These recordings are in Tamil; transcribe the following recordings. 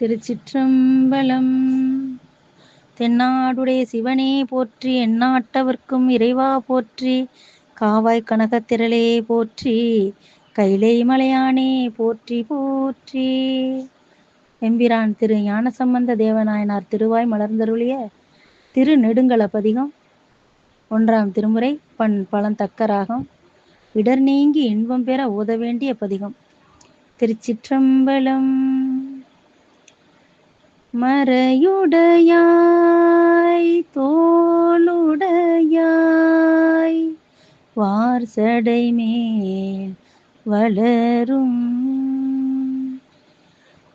திருச்சிற்றம்பலம். தென்னாடுடைய சிவனே போற்றி எந்நாட்டவர்க்கும் இறைவா போற்றி காவாய் கனகத்திரளே போற்றி கைலை மலையானே போற்றி போற்றி. எம்பிரான் திரு ஞானசம்பந்த தேவநாயனார் திருவாய் மலர்ந்தருளிய திரு நெடுங்கல பதிகம் ஒன்றாம் திருமுறை பண் பழந்தக்கராகம். இடர் நீங்கி இன்பம் பெற ஓத வேண்டிய பதிகம். திருச்சிற்றம்பலம். மறையுடையாய் தோளுடையாய் வார்சடை மேல் வளரும்.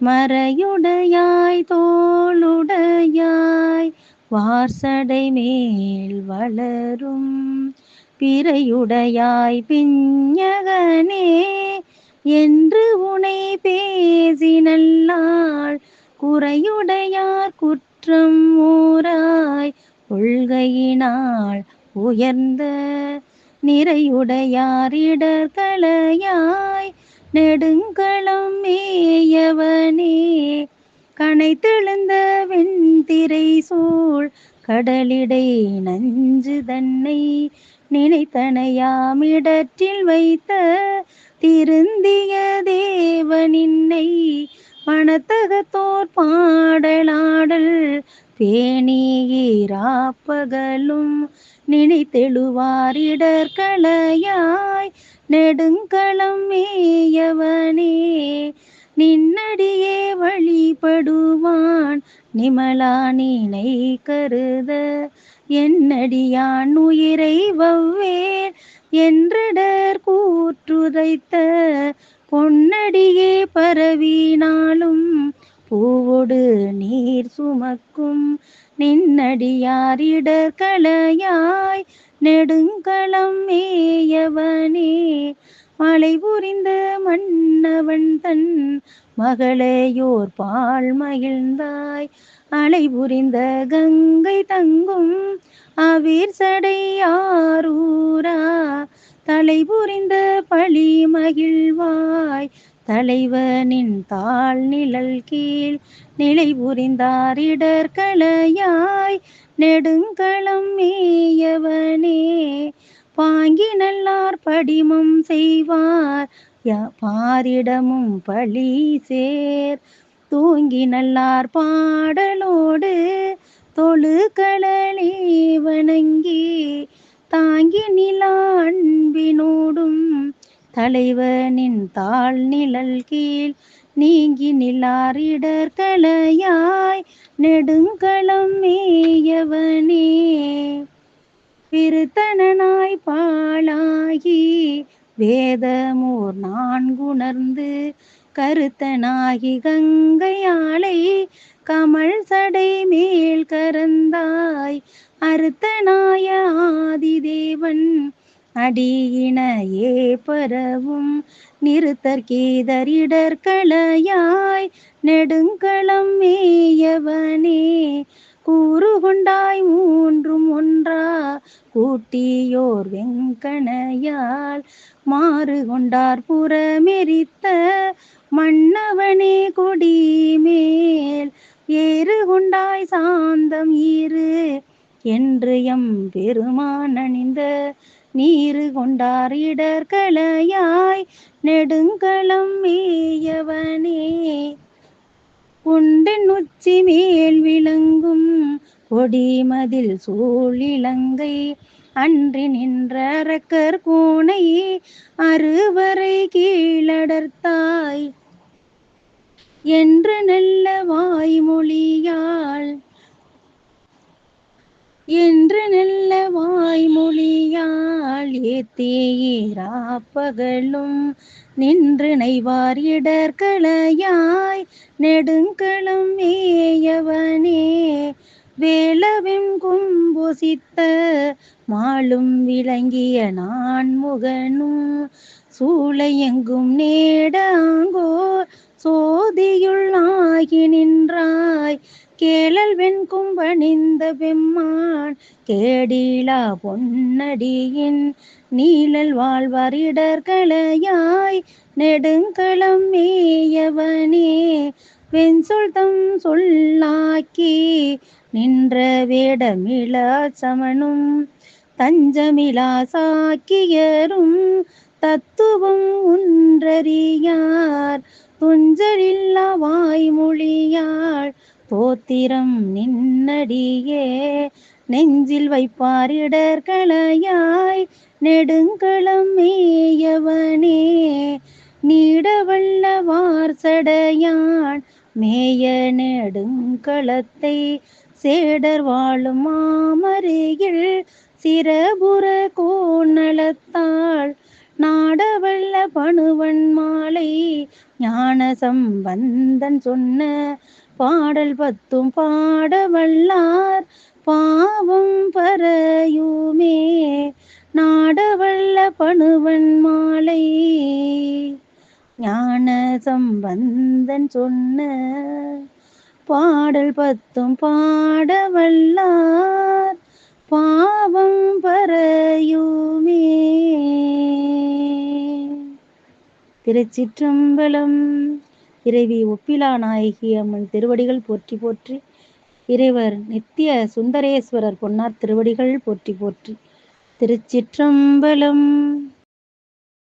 மறையுடையாய் தோளுடையாய் வார்சடை மேல் வளரும். பிறையுடையாய் பிஞகனே என்று உனை பேசி குறையுடையார் குற்றம் ஊராய் கொள்கையினால் உயர்ந்த நிறையுடையார் இடர்களையாய் நெடுங்களம் மேயவனே. கனைத்தெழுந்த வெண்திரை சூழ் கடலிடை நஞ்சு தன்னை நினைத்தனையாமிடற்றில் வைத்த திருந்திய தேவனின்னை பணத்தகத்தோர் பாடலாடல் பேணியிராப்பகலும் நினைத்தெழுவாரிடர்களையாய் நெடுங்களம் மேயவனே நின்னடியே வழிபடுவான் நிமலா நீனை கருத. என்னடியான் உயிரை வவ்வேர் என்றடர் கூற்றுதைத்த பொன்னடியே பரவினாலும் பூவோடு நீர் சுமக்கும். நின்னடியாரிடர்களையாய் நெடுங்களம் மேயவனே மலை புரிந்த மன்னவன் தன் மகளையோர் பால் மகிழ்ந்தாய். அலை புரிந்த கங்கை தங்கும் அவிர் சடையாரூரா தலை புரிந்த பழி மகிழ்வாய். தலைவனின் தாழ் நிழல் கீழ் நிலை புரிந்தாரிடர்களையாய் நெடுங்களம் மேயவனே பாங்கி நல்லார் படிமம் செய்வார். பாரிடமும் பழி சேர். தூங்கி நல்லார் பாடலோடு தலைவனின் தாழ் நிழல் கீழ் நீங்கி நிலாரிடர்களையாய் நெடுங்களம் மேயவனே. விருத்தனாய் பாழாகி வேதமோர் நான்குணர்ந்து கருத்தனாகி கங்கையாளை கமல் சடை மேல் கரந்தாய் அறுத்தனாய ஆதிதேவன் அடியினையே பரவும் நிறுத்தற்கீதரிடர்களையாய் நெடுங்களம் மேயவனே. கூறு கொண்டாய் மூன்றும் ஒன்றா கூட்டியோர் வெங்கணையால் மாறு கொண்டார் புறமெரித்த மன்னவனே கொடிமேல். ஏறுகொண்டாய் ஏறு கொண்டாய் சாந்தம் இரு என்று எம் பெருமான் அணிந்த நீரு கொண்டார் இடர்களையாய் நெடுங்களம் மேயவனே. உண்டின் உச்சி மேல் விளங்கும் கொடிமதில் சூழிலங்கை அன்றி நின்ற அரக்கர் கூனை அறுவரை கீழடர்த்தாய். என்று நல்ல வாய்மொழியாள் என்று நல்ல வாய்மொழியால் ஏத்தேயிராப்பகலும் நின்று நைவார் இடர்களையாய் நெடுங்களும் மேயவனே. வேளவெம் கும்பொசித்த மாளும் விளங்கிய நான் முகனும் சூளையெங்கும் நேடாங்கோ சோதியுள் ஆகி நின்றாய். கேளல் வெண்கும்பணிந்த பெம்மான் கேடிலா பொன்னடியின் நீழல் வாழ்வார் இடர்களையாய் நெடுங்களம் மேயவனே வெஞ்சொல் தம் சொல்லாக்கி நின்ற வேடமிழா சமனும் தஞ்சமிலா சாக்கியரும் தத்துவம் ஒன்றறியார் துஞ்சலில்லா வாய்மொழி தோத்திரம் நின்னடியே நெஞ்சில் வைப்பார் இடர்களையாய் நெடுங்களம் மேயவனே நீடவல்லவார் வார்சடையான் மேய நெடுங்களத்தை சேடர் வாழும் மாமருகில் சிறபுற கோணலத்தாள் நாடவல்ல பணுவன் மாலை ஞான சம்பந்தன் சொன்ன பாடல் பத்தும் பாட வல்லார் பாவம் பறையுமே. நாடவல்ல பணுவன் மாலை. ஞான சம்பந்தன் சொன்ன பாடல் பத்தும் பாட வல்லார் பாவம் பறையுமே. திருச்சிற்றம்பலம் இறைவி ஒப்பிலா நாயகி அம்மன் திருவடிகள் போற்றி போற்றி. இறைவர் நித்திய சுந்தரேஸ்வரர் பொன்னார் திருவடிகள் போற்றி போற்றி. திருச்சிற்றம்பலம்